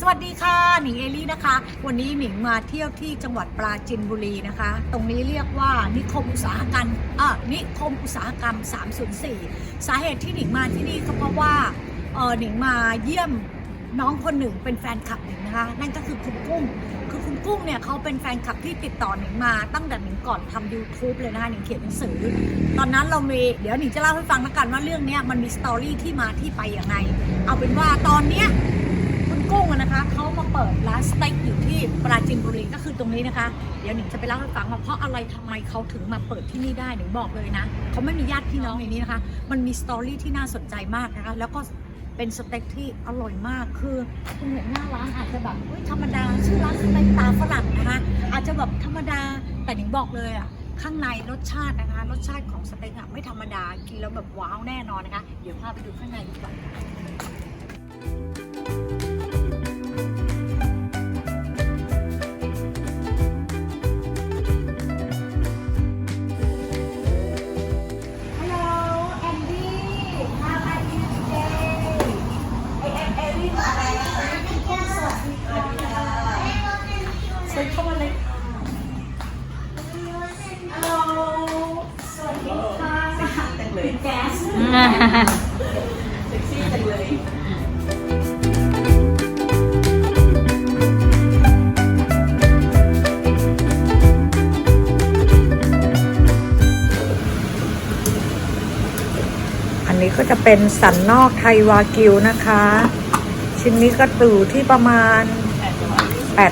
สวัสดีค่ะ หนิงเอลี่นะคะ วันนี้หนิงมาเที่ยวที่จังหวัดปราจีนบุรีนะคะ ตรงนี้เรียกว่านิคมอุตสาหกรรมอะนิคมอุตสาหกรรม 304 สาเหตุที่หนิงมาที่นี่ก็เพราะว่าเออหนิงมาเยี่ยมน้องคนหนึ่งเป็นแฟนคลับหนิงนะคะ นั่นก็คือคุณกุ้ง คือคุณกุ้งเนี่ยเขาเป็นแฟนคลับที่ติดต่อหนิงมาตั้งแต่หนิงก่อนทำ YouTube เลยนะคะหนิงเขียนหนังสือ ตอนนั้นเรามีเดี๋ยวหนิงจะเล่าให้ฟังแล้วกันว่าเรื่องเนี้ยมันมีสตอรี่ที่มาที่ไปอย่างไงเอาเป็นว่าตอนเนี้ย กุ้งนะคะเขามาเปิดร้านสเต็กอยู่ที่ปราจีนบุรีก็คือตรงนี้นะคะ เดี๋ยวหนิงจะไปเล่าให้ฟังว่าเพราะอะไรทำไมเขาถึงมาเปิดที่นี่ได้หนิงบอกเลยนะเขาไม่มีญาติพี่น้องในนี้นะคะ มันมีสตอรี่ที่น่าสนใจมากนะคะ แล้วก็เป็นสเต็กที่อร่อยมากคือคุณเห็นหน้าร้านอาจจะแบบเฮ้ยธรรมดาชื่อร้านสเต็กตาฝรั่งนะคะอาจจะแบบธรรมดาแต่หนิงบอกเลยอะข้างในรสชาตินะคะรสชาติของสเต็กอะไม่ธรรมดากินแล้วแบบว้าวแน่นอนนะคะ เดี๋ยวพาไปดูข้างในดีกว่า เลยแก๊สเซ็กซี่จังเลยอันนี้ก็จะเป็นสันนอกไทยวากิวนะคะ ชิ้นนี้ก็ตู่ที่ประมาณ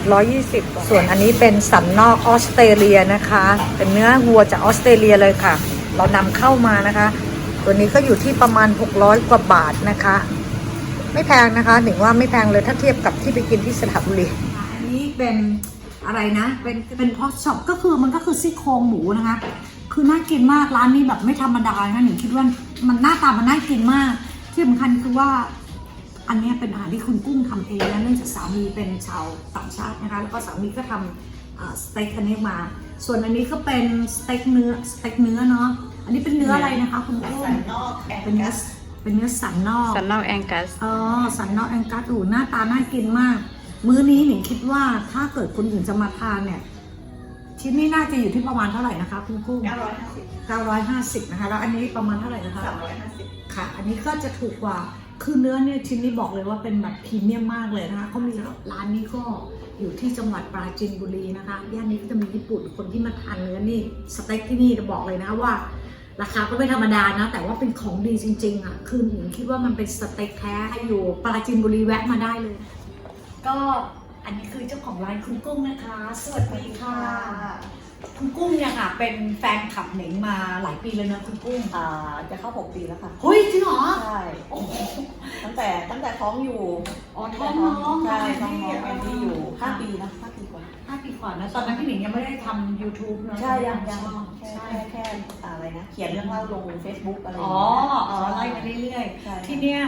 820 ส่วนอันนี้เป็นสันนอกออสเตรเลียนะคะ เป็นเนื้อวัวจากออสเตรเลียเลยค่ะ เรานำเข้ามานะคะ ตัวนี้ก็อยู่ที่ประมาณ 600 กว่าบาทนะคะ ไม่แพงนะคะหนึ่งว่าไม่แพงเลยถ้าเทียบกับที่ไปกินที่สระบุรีอันนี้เป็นอะไรนะ เป็นเป็นพอช็อปก็คือมันก็คือซี่โครงหมูนะคะ คือน่ากินมากร้านนี้แบบไม่ธรรมดานะหนิงคิดว่ามันหน้าตามันน่ากินมาก ที่สำคัญคือว่าอันนี้เป็นอาหารที่คุณกุ้งทำเองนะเนื่องจากสามีเป็นชาวต่างชาตินะคะ แล้วก็สามีก็ทำสเต็กอันนี้มา ส่วนอันนี้ก็เป็นสเต็กเนื้อสเต็กเนื้อเนาะ อันนี้เป็นเนื้ออะไรนะคะคุณกุ้งสันนอกแอนเป็นเนื้อกัสเป็นเนื้อสันนอกสันนอกแองกัส อ๋อสันนอกแองกัสอูหน้าตาน่ากินมาก มื้อนี้หนิงคิดว่าถ้าเกิดคนอื่นจะมาทานเนี่ย ชิ้นนี้น่าจะอยู่ที่ประมาณเท่าไหร่นะคะคุณกุ้ง950 950นะคะแล้วอันนี้ประมาณเท่าไหร่นะคะ350ค่ะ อันนี้ก็จะถูกกว่า คือเนื้อเนี่ยชิ้นนี้บอกเลยว่าเป็นแบบพรีเมียมมากเลยนะคะเขามีร้านนี้ก็อยู่ที่จังหวัดปราจีนบุรีนะคะ ย่านนี้ก็จะมีญี่ปุ่น คนที่มาทานเนื้อนี่สเต็กที่นี่จะบอกเลยนะคะว่า ราคาก็ไม่ธรรมดานะ แต่ว่าเป็นของดีจริง ๆอะคือหนูคิดว่ามันเป็นสเต็กแท้ให้อยู่ปราจีนบุรีแวะมาได้เลย ก็อันนี้คือเจ้าของร้านคุณกุ้งนะคะ สวัสดีค่ะ คุณกุ้งเนี่ยค่ะ เป็นแฟนคลับหนิงมาหลายปีแล้วนะคุณกุ้งอ่าจะเข้า 6 ปีแล้วค่ะ เฮ้ยจริงเหรอใช่ โอ้โหตั้งแต่ตั้งแต่ท้องอยู่อ๋อท้องน้องใช่ท้องน้องแอนดี้อยู่ 5 ปีนะ5ปีกว่า ห้าปีก่อนนะตอนนั้นพี่หนิงยังไม่ได้ทำ YouTube เนอะใช่ยังยังแค่ใช่แค่แค่อะไรนะ เขียนเรื่องเล่าลง Facebook อะไรอ๋ออ๋อไล่มาเรื่อยใช่ๆ ทีเนี้ย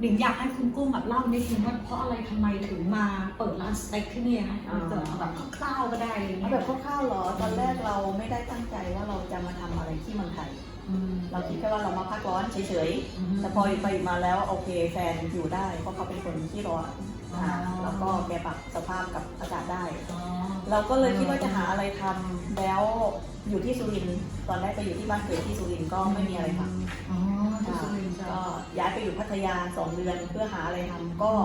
หนิงอยากให้คุณกุ้งแบบเล่านิดนึงว่าเพราะอะไรทำไมถึงมาเปิดร้านสเต็กที่นี่คะเอาแบบเอาแบบคร่าวๆก็ได้อะไรเอาเงี้ยแบบคร่าวๆเหรอ ตอนแรกเราไม่ได้ตั้งใจว่าเราจะมาทำอะไรที่เมืองไทย อืม เราคิดแค่ว่าเรามาพักร้อนเฉยๆอืมแต่พอไปมาแล้วโอเคแฟนอยู่ได้ เพราะเขาเป็นคนที่ร้อนอ๋ออ่าแล้วก็แกปรับสภาพกับอากาศได้ อ๋อ เราก็เลยคิดว่าจะหาอะไรทำแล้ว อยู่ที่สุรินทร์ตอนแรกไปอยู่ที่บ้านเกิดที่สุรินทร์ก็ไม่มีอะไรทำอ๋อที่อ่าสุรินทร์จ้ะก็ย้ายไปอยู่พัทยาสองเดือนเพื่อหาอะไรทำก็อ๋อ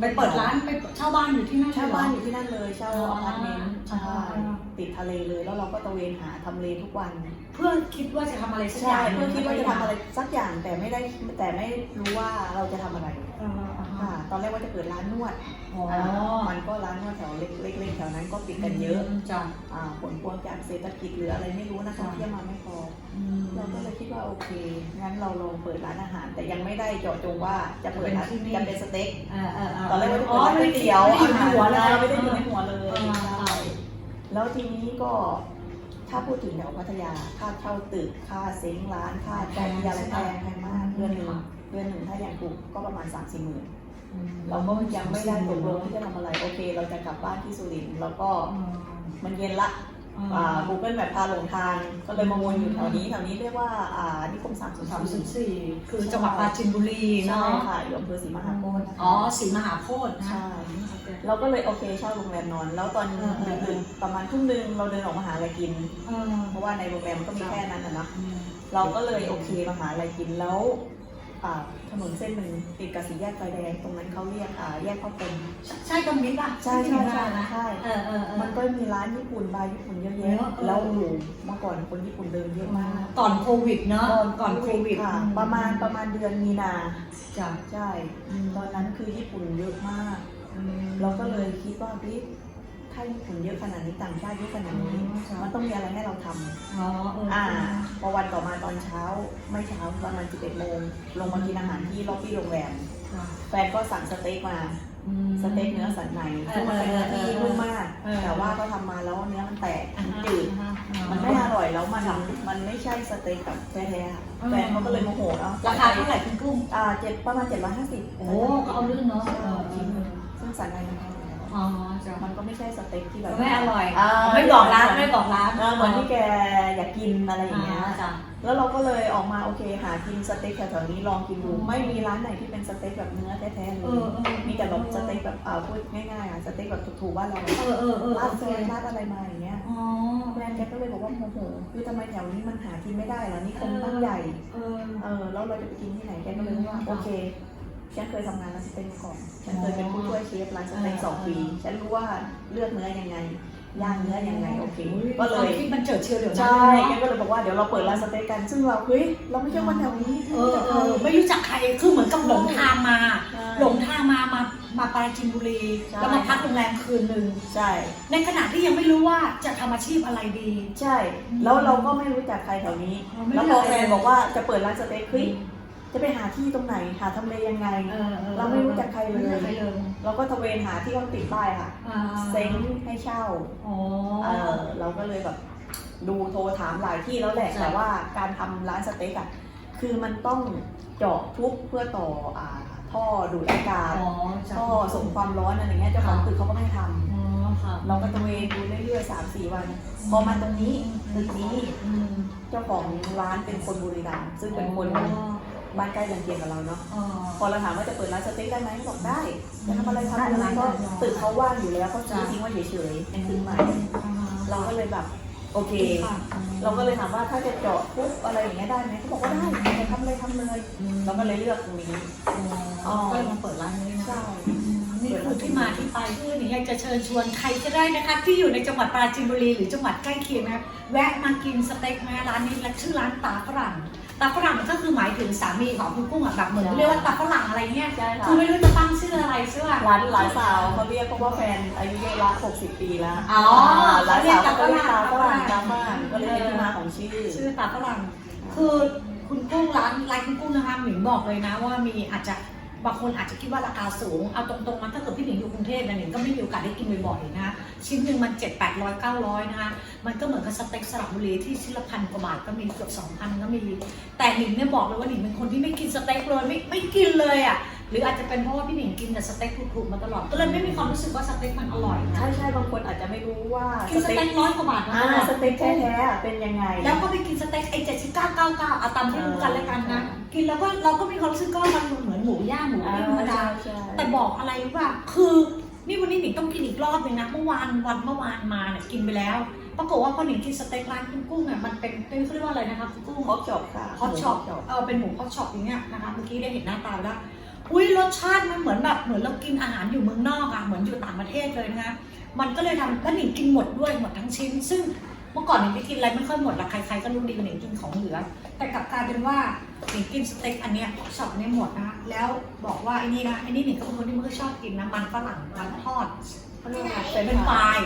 ไปเปิดร้านไปเช่าบ้านอยู่ที่นั่น เช่าเหรบ้านอยู่ที่นั่นเลยเช่าอ๋ออพาร์ตเมนต์อ๋อใช่ติดทะเลเลยแล้วเราก็ตระเวนหาทำเลทุกวันเพื่อคิดว่าจะทำอะไรสักอใช่ย่างเพื่อคิดว่าจะทำอะไรสักอย่างแต่ไม่ได้แต่ไม่รู้ว่าเราจะทำอะไรอ่าอ่าอ่าตอนแรกว่าจะเปิดร้านนวดอ๋อมันก็ร้านนวดแถวเล็กๆแถวนั้นก็ปิดกันเยอะจ้ะอ่าผลพวงจากเศรษฐกิจหรืออะไรไม่รู้นะคะเที่ยวมาไม่พออืมเราก็เลยคิดว่าโอเคงั้นเราลองเปิดร้านอาหาร แต่ยังไม่ได้เจาะจงว่าจะเปิดร้านจะเป็นที่นี่จะเป็นสเต็กเออเออเตอนแรกว่าจะอ๋เปิอดร้านก๋วยเตี๋ยวไม่ได้อยู่ในหัวเลยไม่ได้อยู่ในหัวเลยอ่าใช่แล้วทีนี้ก็ถ้าพูดถึงแถวพัทยาค่าเช่าตึกค่าเซ้งร้านค่าจัดยาอะไรแพงแพงมากเดือนหนึ่งเดือนหนึ่งถ้าอย่างถูกก็ประมาณ3ามสี่หมื่น เราก็ยังไม่ได้ตกลงที่จะทำอะไรโอเค เราจะกลับบ้านที่สุรินทร์แล้วก็อืมมันเย็นละออ่า Google แบบพาหลงทางก็เลยมาวนอยู่แถวนี้แถวนี้เรียกว่าอ่านิคมสามศูนย์สามศูนย์สี่สี่คือจังหวัดปราจีนบุรีใช่เนาะค่ะอยู่อำเภอศรีมหาโพธิ์นะคะอ๋อศรีมหาโพธิ์นะใช่เราก็เลยโอเคเช่าโรงแรมนอน แล้วตอนเออเออเออดึกๆประมาณทุ่มหนึงเราเดินออกมาหาอะไรกินเออเพราะว่าในโรงแรมมันก็มีแค่นั้นนะเนาะเราก็เลยโอเคมาหาอะไรกินแล้วอ่า ถนนเส้นหนึ่งติดกับสี่แยกไฟแดงตรงนั้นเขาเรียกอ่าแยกข้าวเป็นใช่ตรงนี้ป่ะใช่ใช่ใช่นะใช่เออเออเออมันก็มีร้านญี่ปุ่นบาร์ญี่ปุ่นเยอะเยแยะอะเออแล้วโอ้โหเมื่อก่อนคนญี่ปุ่นเดินเยอะมากก่อนโควิดเนาะก่อนโควิดค่ะประมาณประมาณเดือนมีนาจ้ะใช่ตอนนั้นคือญี่ปุ่นเยอะมากอืมเราก็เลยคิดว่า เฮ้ยถ้าญี่ปุ่นเยอะขนาดนี้ต่างชาติเยอะขนาดนี้อ๋อใช่มันต้องมีอะไรให้เราทำอ๋อเอออ่าอ่าพอวันต่อมาตอนเช้า ไม่เช้าประมาณ11โมงลงมากินอาหารที่ล็อบบี้โรงแรมแฟนก็สั่งสเต็กมาสเต็กเนื้อสันในซึ่งมันเป็นเนื้อที่นุ่มมากเออแต่ว่าก็ทำมาแล้วเนื้อมันแตกอ่ามันฮะจืดอ่าฮะมันไม่อร่อยแล้วมันค่ะมันไม่ใช่สเต็กแบบแท้ๆอะอืมแฟนเขาก็เลยโมโหเนาะราคาเท่าไหร่คุณกุ้งอ่าเจ็ดประมาณเจ็ดร้อยห้าสิบโอ้ก็เอาเรื่องเนาะเออเออเออซึ่งสันในมันแพง อยู่แล้วอ๋อจ้ะมันก็ไม่ใช่สเต็กที่แบบไม่อร่อยอ่าไม่บอกร้านไม่บอกร้านเออเหมือนที่แกอยากกินอะไรอย่างเงี้ยจ้ะแล้วเราก็เลยออกมาโอเคหากินสเต็กแถวๆนี้ลองกินดูอืมไม่มีร้านไหนที่เป็นสเต็กแบบเนื้อแท้ๆเลเอยอเออมีแต่แบบสเต็กแบบอ่าพูดง่ายๆอะสเต็กแบบถูกๆบ้านเราเออเออเออราดโอแฟเคนราดอะไรมาอย่างเงี้ยอ๋อแฟนแกก็เลยบอกว่าโมโหคือทำไมแถวนี้มันหากินไม่ได้เหรอนี่คนตั้งใหญ่ เออ เออแล้วเราจะไปกินที่ไหนแกก็เลยบอกว่าอืมโอเค ฉันเคยทำงานร้านสเต็กมาก่อน ฉันเคยเป็นผู้ช่วยเชฟร้านสเต็กสองปี ฉันรู้ว่าเลือกเนื้อยังไง ย่างเนื้อยังไงโอเค ก็เลยคิดมันเจิดเชียวเดี๋ยวนะใช่แกก็เลยบอกว่าเดี๋ยวเราเปิดร้านสเต็กกัน ซึ่งเราเฮ้ยเราไม่ใช่คนแถวนี้เออเออไม่รู้จักใคร คือเหมือนกับหลงทางมาใช่หลงทางมา มา มาปราจีนบุรีใช่แล้วมาพักโรงแรมคืนหนึ่งใช่ ในขณะที่ยังไม่รู้ว่าจะทำอาชีพอะไรดี ใช่ แล้วเราก็ไม่รู้จักใครแถวนี้อ๋อไม่แล้วรู้พอจักแฟนบอกว่าจะเปิดร้านสเต็กเฮ้ย จะไปหาที่ตรงไหนหาทำเลยังไงเออออเราไม่รู้จักใครเลย ไม่รู้จักใครเลยเราก็ตะเวนหาที่เขาติดป้ายค่ะ อ่าเซ้งให้เช่าอ๋อ เออเราก็เลยแบบดูโทรถามหลายที่แล้วแหละ ใช่ แต่ว่าการทำร้านสเต็กอะคือมันต้องเจาะทุบเพื่อต่ออ่าท่อดูดอากาศอ๋อจ้ะท่อส่งความร้อนอะไรเงี้ยเจ้าของตึกเขาก็ไม่ให้ทำอ๋อค่ะเราก็ตะเวนดูเรื่อยๆสามสี่วันพอมาตรงนี้ตึกนี้ อืม เจ้าของร้านเป็นคนบุรีรัมย์ซึ่งเป็นคนอ๋อ บ้านใกล้เรือนเคียงกับเราเนาะอ๋อ พอเราถามว่าจะเปิดร้านสเต็กได้ไหมบอกได้จะทำอะไรทำได้อะไรก็ได้ได้ตึกเขาว่างอยู่แล้วเขาซื้อจ้ะ ทิ้งไว้เฉยๆเป็นตึกใหม่อ่าเราก็เลยแบบโอเค ค่ะเราก็เลยถามว่าถ้าจะเจาะปุ๊บอะไรอย่างเงี้ยได้ไหมเขาบอกว่าได้จะทำเลยทำเลยเราก็เลยเลือกตรงนี้อ๋อก็เลยมาเปิดร้านนี้นะ ใช่ นี่คือที่มาที่ไปคือหนิงอยากจะเชิญชวนใครก็ได้นะคะ ที่อยู่ในจังหวัดปราจีนบุรีหรือจังหวัดใกล้เคียงนะแวะมากินสเต็กนะร้านนี้และชื่อร้านตาฝรั่ง ตาฝรั่งก็คือหมายถึงสามีของคุณกุ้งอะแบบเหมือนเรียกว่าตาฝรั่งอะไรเงี้ยใช่ค่ะ คือไม่รู้จะตั้งชื่ออะไรใช่ป่ะร้านหลานสาวเขาเรียกเพราะว่าแฟนอายุเยอะละ60 ปีแล้วอ๋อหลานสาวเขาก็เรียกตาตาฝฝรั่รั่งงตาฝรั่งก็เลยเป็นที่มาของชื่อ ชื่อตาฝรั่งคือคุณกุ้งร้านร้านคุณกุ้งนะคะหมิงบอกเลยนะว่ามีอาจจะ บางคนอาจจะคิดว่าราคาสูง เอาตรงๆมันถ้าเกิดพี่หนิงอยู่กรุงเทพนะหนิงก็ไม่มีโอกาสได้กินบ่อยๆนะคะชิ้นหนึ่งมัน7 8 0 0 900นะคะมันก็เหมือนกับสเต็กสระบุรีที่ชิ้นละพันกว่าบาทก็มีเกือบ2,000ก็มี แต่หนิงเนี่ยบอกเลยว่าหนิงเป็นคนที่ไม่กินสเต็กเลยไม่ไม่กินเลยอะ หรืออาจจะเป็นเพราะว่าพี่หนิงกินแต่สเต็กถูกๆมาตลอด ก็เลยไม่มีความรู้สึกว่าสเต็กมันอร่อยนะใช่ใช่บางคนอาจจะไม่รู้ว่ากินสเต็กร้อยกว่าบาทมาอ่าตลอดสเต็กแท้ๆอะเป็นยังไง แล้วก็ไปกินสเต็กไอ้เจ็ดสิบเก้าเก้าเก้าเอาตามที่รู้กันแล้วกันนะกินแล้วก็เราก็มีความรู้สึกก็มันเหมือนหมูย่างหมูอ่าปิ้งธรรมดาใช่แต่บอกอะไรรู้ป่ะคือนี่วันนี้หนิงต้องกินอีกรอบหนึ่งนะเมื่อวานวันเมื่อวานมาเนี่ยกินไปแล้วปรากฏว่าพอหนิงกินสเต็กร้านคุณกุ้งอะมันเป็นเป็นเขาเรียกว่าอะไรนะคะคุณกุ้งฮอตช็อปค่ะฮอตช็อปเออเป็นหมูฮอตช็อปอย่างเงี้ยนะคะเมื่อกี้ได้เห็นหน้าตาแล้ว อุ้ยรสชาติมันเหมือนแบบเหมือนเรากินอาหารอยู่เมืองนอกอะเหมือนอยู่ต่างประเทศเลยนะคะมันก็เลยทำแล้วหนิงกินหมดด้วยหมดทั้งชิ้น ซึ่งเมื่อก่อนหนิงไปกินอะไรไม่ค่อยหมดหรอกใครๆก็รู้ดีว่าหนิงกินของเหลือ แต่กลับกลายเป็นว่าหนิงกินสเต็กอันเนี้ยช็อตเนี้ยหมดนะแล้วบอกว่าไอ้นี่นะไอ้นี่หนิงก็เป็นคนที่ไม่ค่อยชอบกินนะมันฝรั่งมันทอดเขาเรียกว่าอะไรเป็นปลาย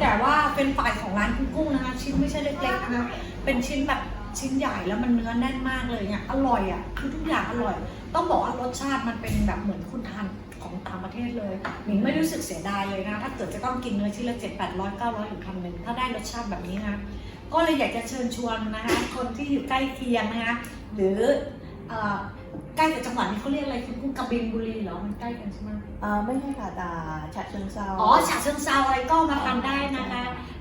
แต่ว่าเป็นฝ่ายของร้านคุณกุ้งนะคะชิ้นไม่ใช่เล็กๆนะคะเป็นชิ้นแบบ ชิ้นใหญ่แล้วมันเนื้อแน่นมากเลยเนี่ยอร่อยอะคือทุกอย่างอร่อย ต้องบอกว่ารสชาติมันเป็นแบบเหมือนคุณทานของต่างประเทศเลยหนิงไม่รู้สึกเสียดายเลยนะ ถ้าเกิดจะต้องกินเนื้อชิ้นละเจ็ดแปดร้อยเก้าร้อยหรือพันหนึ่งถ้าได้รสชาติแบบนี้นะก็เลยอยากจะเชิญชวนนะคะคนที่อยู่ใกล้เคียงนะคะหรือเอ่อใกล้กับจังหวัดนี้เขาเรียกอะไรคุณกุ้งกระบินบุรีเหรอมันใกล้กันใช่ไหมอ่าไม่ใช่ค่ะตาฉะเชิงเซาอ๋อฉะเชิงเซาอะไรก็มาทานได้นะคะ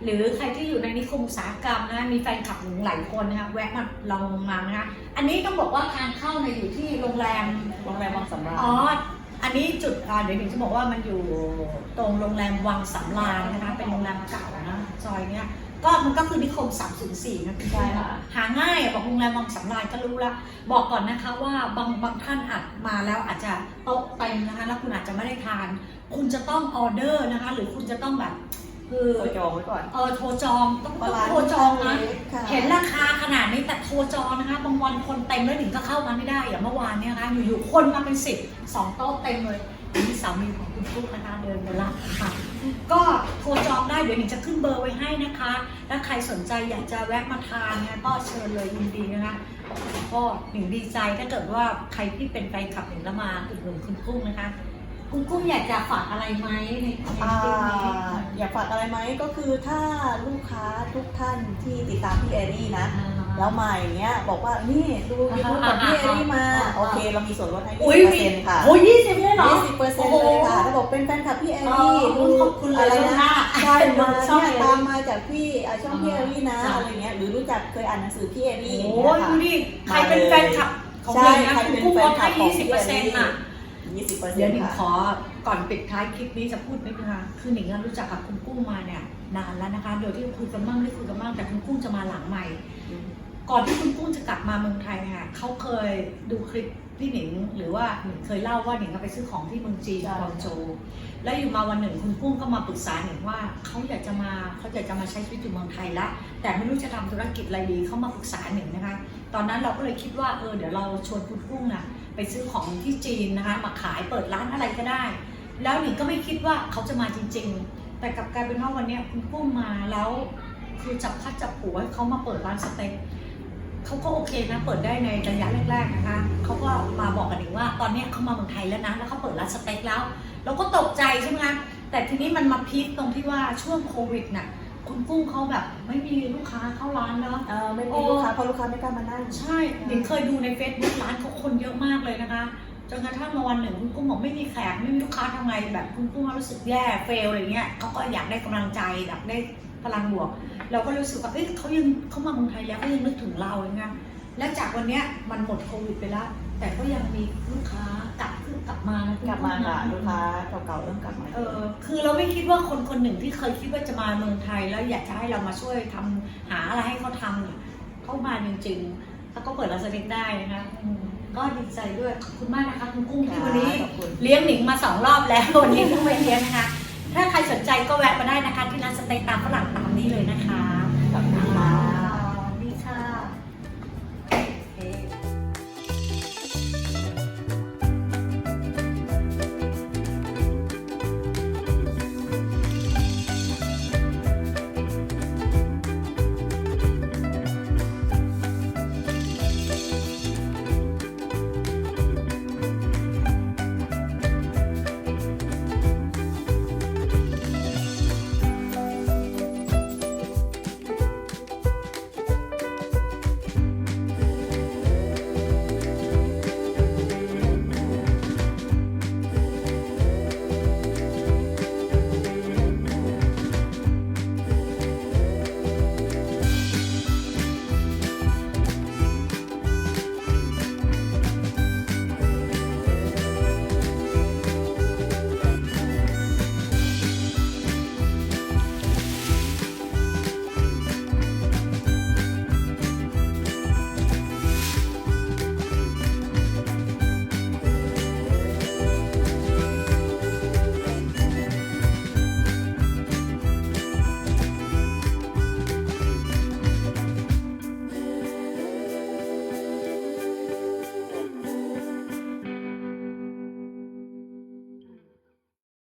หรือใครที่อยู่ในนิคมอุตสาหกรรมนะมีแฟนคลับหลงหลายคนนะคะแวะมาลองมานะคะอันนี้ต้องบอกว่าทางเข้าเนี่ยอยู่ที่โรงแรมโรงแรมวังสำราญอ๋ออันนี้จุดอ่าเดี๋ยวหนิงจะบอกว่ามันอยู่ตรงโรงแรมวังสำราญนะคะเป็นโรงแรมเก่านะซอยเนี้ยก็มันก็คือนิคม304นะคุณใช่ค่ะหาง่ายอะบอกโรงแรมวังสำราญก็รู้ละบอกก่อนนะคะว่าบางบางท่านอาจมาแล้วอาจจะโต๊ะเต็มนะคะแล้วคุณอาจจะไม่ได้ทาน คุณจะต้องออเดอร์นะคะ หรือคุณจะต้องแบบ คือโทรจองไว้ก่อน เออโทรจองต้องเพต้ราะองร้านโทรจองนะค่ะ เห็นราคาขนาดนี้แต่โทรจองนะคะบางวันคนเต็มแล้วหนิงก็เข้ามาไม่ได้อย่างเมื่อวานเนี่ยนะคะอยู่ๆคนมาเป็นสิบสองโต๊ะเต็มเลยนี่สามีของคุณฟุกนะคะเดินไปละค่ะ ก็โทรจองได้เดี๋ยวหนิงจะขึ้นเบอร์ไว้ให้นะคะ ถ้าใครสนใจอยากจะแวะมาทานนะก็เชิญเลยยินดีนะคะก็หนิงดีใจถ้าเกิดว่าใครที่เป็นแฟนคลับหนิงแล้วมาอุดหนุนคุณกุ้งนะคะ คุณกุ้งอยากจะฝากอะไรไหมในในอ่าคลิปนี้ อยากฝากอะไรไหมก็คือถ้าลูกค้าทุกท่านที่ติดตามพี่แอรี่นะ แล้วมาอย่างเงี้ยบอกว่านี่ดูยูทูบของพี่เอรี่มาอ่าโอเค เรามีส่วนลดให้อุ้ยยี่สิบเปอร์มีเซ็นต์ค่ะโอ้ยยี่สิบเลยเหรอยี่สิบเปอร์เซ็นต์เลยค่ะถ้าบอกเป็นแฟนคลับพี่เออ๋อรี่ดูขอบคุณเลยอะไรนะนะใช่มาชอบเนี่ยเลยตามมาจากพี่อ่าช่องพี่เอรี่นะจ้ะอะไรเงี้ยหรือรู้จักเคยอ่านหนังสือพี่เอรี่โอ้อย่างเงี้ยยค่ะดูดิใครเป็นแฟนคลับของใช่เด็กนะใครคุณเป็นกุ้งแฟลนดคลัให้บของยี่สิบพี่เปเออร์เซ็นรี่ต์อะ ยี่สิบเปอร์เซ็นเดี๋ยวหต์นิงค่ะขอก่อนปิดท้ายคลิปนี้จะพูดนิดนึงค่ะคือหนิงอะรู้จักกับคุณกุ้งมาเนี่ยนานแล้วนะคะ โดยที่คุยกันบ้างไม่คุยกันบ้างแต่คุณกุ้งจะมาหลังใหม่ ก่อนที่คุณกุ้งจะกลับมาเมืองไทยเนี่ยเขาเคยดูคลิปพี่หนิงหรือว่าหนิงเคยเล่าว่าหนิงก็ไปซื้อของที่เมืองจีนใช่กวางโจวแล้วอยู่มาวันหนึ่งคุณกุ้งก็มาปรึกษาหนิงว่าเขาอยากจะมาเขาอยากจะมาใช้ชีวิตอยู่เมืองไทยละแต่ไม่รู้จะทำธุรกิจอะไรดีเขามาปรึกษาหนิงนะคะ ตอนนั้นเราก็เลยคิดว่าเออเดี๋ยวเราชวนคุณกุ้งนะ ไปซื้อของที่จีนนะคะ มาขายเปิดร้านอะไรก็ได้ แล้วหนิงก็ไม่คิดว่าเขาจะมาจริง ๆ แต่กลับกลายเป็นว่าวันนี้คุณกุ้งมาแล้วคือจับพัดจับผูให้เขามาเปิดร้านสเต็กเขาก็โอเคนะเปิดได้ในระยะแรกๆนะคะเขาก็มาบอกกันเองว่าตอนนี้เขามาเมืองไทยแล้วนะแล้วเขาเปิดร้านสเต็กแล้ว เราก็ตกใจใช่ไหมคะแต่ทีนี้มันมาพีคตรงที่ว่าช่วงโควิดน่ะ คุณกุ้งเขาแบบ ไม่มีลูกค้าเข้าร้านแล้วเออไม่มีลูกค้าเพราะลูกค้าไม่กล้ามานั่ง ใช่หนิงเคยดูใน Facebook ร้านเขาคนเยอะมากเลยนะคะจนกระทั่งมาวันหนึ่งคุณกุ้งบอกไม่มีแขกไม่มีลูกค้าทำไงแบบคุณกุ้งรู้สึกแย่เฟลอะไรเงี้ยเขาก็อยากได้กำลังใจอยากได้พลังบวก เราก็รู้สึกว่าเอ้ยเขายังเขามาเมืองไทยแล้วเขายังนึกถึงเราอย่างเงี้ยและจากวันเนี้ยมันหมดโควิดไปแล้ว แต่ก็ยังมีลูกค้า กลับขึ้นกลับมานะคุณกลับมาค่ะกุ้งลูกค้าเก่าๆเริ่มกลับมาเออคือเราไม่คิดว่าคนคนหนึ่งที่เคยคิดว่าจะมาเมืองไทย แล้วอยากจะให้เรามาช่วยทำหาอะไรให้เขาทำเนี่ยเขามาจริงๆแล้วก็เปิดร้านสเต็กได้นะคะอืมก็ดีใจด้วยขอบคุณมากนะคะคุณกุ้งที่วันนี้ขอบคุณเลี้ยงหนิงมาสองรอบแล้ววันนี้ต้องไปเลี้ยงนะคะ ถ้าใครสนใจก็แวะมาได้นะคะที่ร้านสเต็กตามฝรั่งตามนี้เลยนะคะขอบคุณค่ะ